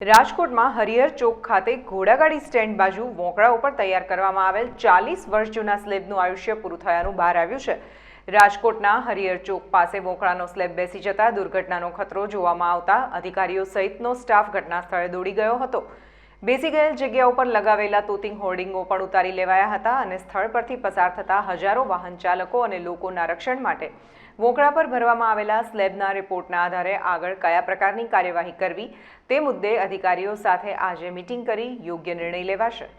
રાજકોટમાં હરિહર ચોક ખાતે ઘોડાગાડી સ્ટેન્ડ બાજુ વોંકળા ઉપર તૈયાર કરવામાં આવેલ ચાલીસ વર્ષ જૂના સ્લેબનું આયુષ્ય પૂરું થયાનું બહાર આવ્યું છે. રાજકોટના હરિહર ચોક પાસે વોંકળાનો સ્લેબ બેસી જતા દુર્ઘટનાનો ખતરો જોવામાં આવતા અધિકારીઓ સહિતનો સ્ટાફ ઘટના સ્થળે દોડી ગયો હતો. બેસી ગયેલ જગ્યા ઉપર લગાવેલા તોતિંગ હોર્ડિંગો પણ ઉતારી લેવાયા હતા અને સ્થળ પરથી પસાર થતા હજારો વાહન ચાલકો અને લોકોના રક્ષણ માટે વોંકળા પર ભરવામાં આવેલા સ્લેબના રિપોર્ટના આધારે આગળ કયા પ્રકારની કાર્યવાહી કરવી તે મુદ્દે અધિકારીઓ સાથે આજે મિટિંગ કરી યોગ્ય નિર્ણય લેવાશે.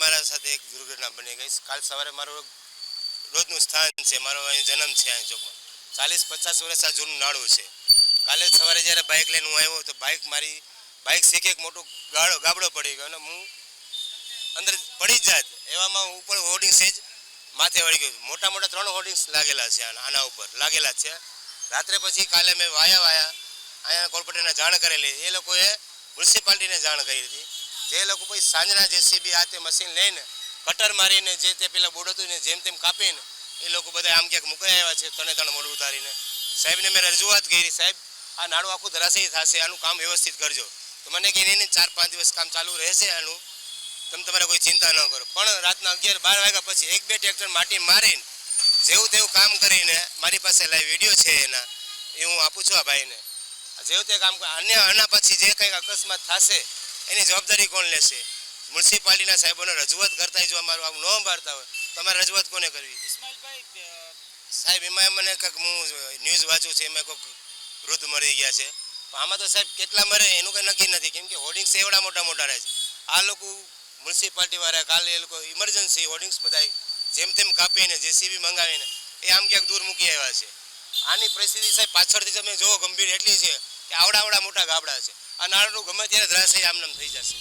મારા સાથે એક દુર્ઘટના બની ગઈ. કાલ સવારે મારું રોજનું સ્થાન છે. મારો અહીં જન્મ છે અહીં ચોકમાં ચાલીસ પચાસ વર્ષ આ જૂનું નાળું છે. કાલે સવારે જ્યારે બાઇક લઈને હું આવ્યો તો બાઇક મારી બાઇક શીખે એક મોટું ગાળો, ગાબડો પડી ગયો અને હું અંદર પડી જ જાત એવામાં ઉપર હોર્ડિંગ જ માથે વળી ગયું મોટા મોટા ત્રણ હોર્ડિંગ્સ લાગેલા છે આના ઉપર, લાગેલા છે. રાત્રે પછી કાલે મેં વાયા વાયા અહીંયા કોર્પોરેટરને જાણ કરેલી. એ લોકોએ મ્યુનિસિપાલિટીને જાણ કરી હતી. જે લોકો પછી સાંજના જેસીબી આ તે મશીન લઈને કટર મારીને જે તે પેલા બોર્ડ હતું ને જેમ તેમ કાપીને એ લોકો બધા આમ ક્યાંક મૂકાઈ આવ્યા છે, તને તણ મોડું ઉતારીને. સાહેબને મેં રજૂઆત કરી, સાહેબ, આ નાડું આખું ધરાશયી થશે, આનું કામ વ્યવસ્થિત કરજો. તો મને કહે નહીં નહીં, ચાર પાંચ દિવસ કામ ચાલુ રહેશે આનું. તમે તમારે કોઈ ચિંતા ન કરો. પણ રાતના અગિયાર, બાર વાગ્યા પછી એક બે ટ્રેક્ટર માટી મારીને જેવું તેવું કામ કરીને મારી પાસે લાઈવ વીડિયો છે એના. એ હું આપું છું આ ભાઈને. જેવું તે કામ અન્ય, આના પછી જે કંઈક અકસ્માત થશે એની જવાબદારી કોણ લેશે? મ્યુનિસિપાલિટીના સાહેબોને રજૂઆત કરતા જો અમારું આમ ન મારતા હોય તો અમારે રજૂઆત કોને કરવી? સાહેબ એમાં મને કંઈક હું ન્યૂઝ વાંચું છું એમાં કોઈક વૃદ્ધ મરી ગયા છે. આમાં તો સાહેબ કેટલા મરે એનું કંઈ નક્કી નથી. કેમ કે હોર્ડિંગ્સ એવડા મોટા મોટા રહે છે. આ લોકો મ્યુનિસિપાલિટીવાળા કાલે એ લોકો ઇમરજન્સી હોર્ડિંગ્સ બધા જેમ તેમ કાપીને જેસીબી મંગાવીને એ આમ ક્યાંક દૂર મૂકી આવ્યા છે. આની પરિસ્થિતિ સાહેબ પાછળથી તમે જોવો ગંભીર એટલી છે. કે આવડા આવડા મોટા ગાબડા છે. આ નાળું ગમે ત્યારે ધરાશય આમનામ થઈ જશે.